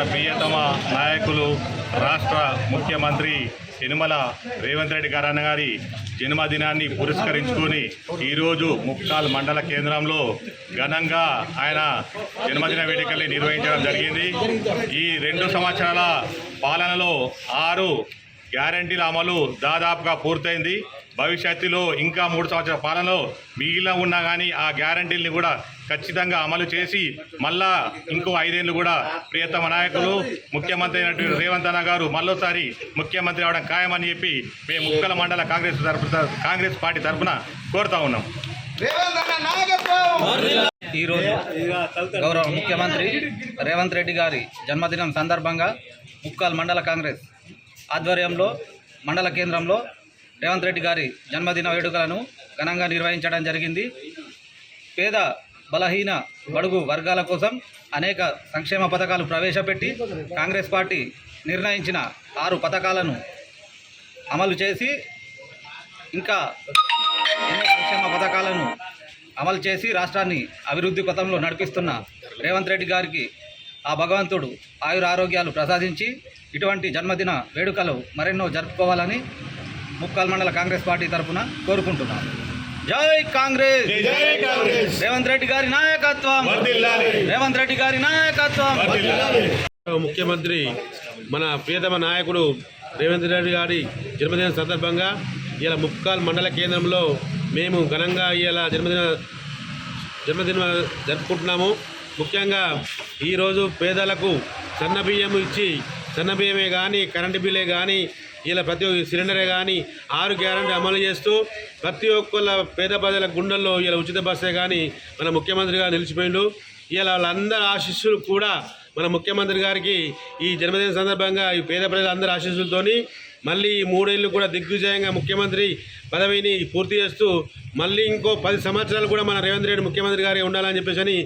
మన ప్రియతమ నాయకులు రాష్ట్ర ముఖ్యమంత్రి యనుమల రేవంత్ రెడ్డి గారు అన్నగారి జన్మదినాన్ని పురస్కరించుకొని ఈరోజు ముక్కాల్ మండల కేంద్రంలో ఘనంగా ఆయన జన్మదిన వేడుకల్ని నిర్వహించడం జరిగింది. ఈ రెండు సంవత్సరాల పాలనలో ఆరు గ్యారంటీల అమలు దాదాపుగా పూర్తయింది. భవిష్యత్తులో ఇంకా మూడు సంవత్సరాల పాలనలో మిగిలిన ఉన్నా కానీ ఆ గ్యారంటీల్ని కూడా ఖచ్చితంగా అమలు చేసి మళ్ళా ఇంకో ఐదేళ్ళు కూడా ప్రియతమ నాయకులు ముఖ్యమంత్రి అయినటువంటి రేవంత్ అన్న గారు మళ్ళోసారి ముఖ్యమంత్రి అవడం ఖాయమని చెప్పి మేము ముక్కల మండల కాంగ్రెస్ తరపు కాంగ్రెస్ పార్టీ తరఫున కోరుతా ఉన్నాం. ఈరోజు గౌరవ ముఖ్యమంత్రి రేవంత్ రెడ్డి గారి జన్మదినం సందర్భంగా ముక్కాల్ మండల కాంగ్రెస్ ఆధ్వర్యంలో మండల కేంద్రంలో రేవంత్ రెడ్డి గారి జన్మదిన వేడుకలను ఘనంగా నిర్వహించడం జరిగింది. పేద బలహీన బడుగు వర్గాల కోసం అనేక సంక్షేమ పథకాలు ప్రవేశపెట్టి కాంగ్రెస్ పార్టీ నిర్ణయించిన ఆరు పథకాలను అమలు చేసి ఇంకా ఎన్నో సంక్షేమ పథకాలను అమలు చేసి రాష్ట్రాన్ని అభివృద్ధి పథంలో నడిపిస్తున్న రేవంత్ రెడ్డి గారికి ఆ భగవంతుడు ఆయుర ఆరోగ్యాలు ప్రసాదించి ఇటువంటి జన్మదిన వేడుకలు మరెన్నో జరుపుకోవాలని ముక్కాల్ మండల కాంగ్రెస్ పార్టీ తరఫున కోరుకుంటున్నాను జై కాంగ్రెస్! రేవంత్ రెడ్డి గారి నాయకత్వం! రేవంత్ రెడ్డి గారి నాయకత్వం! ముఖ్యమంత్రి మన ప్రియతమ నాయకుడు రేవంత్ రెడ్డి గారి జన్మదిన సందర్భంగా ఇలా ముక్కాల్ మండల కేంద్రంలో మేము ఘనంగా ఇలా జన్మదిన జన్మదిన జరుపుకుంటున్నాము. ముఖ్యంగా ఈరోజు పేదలకు సన్న బియ్యం ఇచ్చి సన్న బియ్యమే కానీ కరెంటు బిల్లే కానీ ఇలా ప్రతి ఒక్క సిలిండరే కానీ ఆరు గ్యారంటీ అమలు చేస్తూ ప్రతి ఒక్కళ్ళ పేద ప్రజల గుండెల్లో ఇలా ఉచిత బస్సే కానీ మన ముఖ్యమంత్రిగా నిలిచిపోయిండు. ఇలా వాళ్ళందరి ఆశీస్సులు కూడా మన ముఖ్యమంత్రి గారికి ఈ జన్మదిన సందర్భంగా ఈ పేద ప్రజలందరి ఆశీస్సులతోని మళ్ళీ ఈ మూడేళ్ళు కూడా దిగ్విజయంగా ముఖ్యమంత్రి పదవిని పూర్తి చేస్తూ మళ్ళీ ఇంకో పది సంవత్సరాలు కూడా మన రేవంత్ రెడ్డి ముఖ్యమంత్రి గారే ఉండాలని చెప్పేసి అని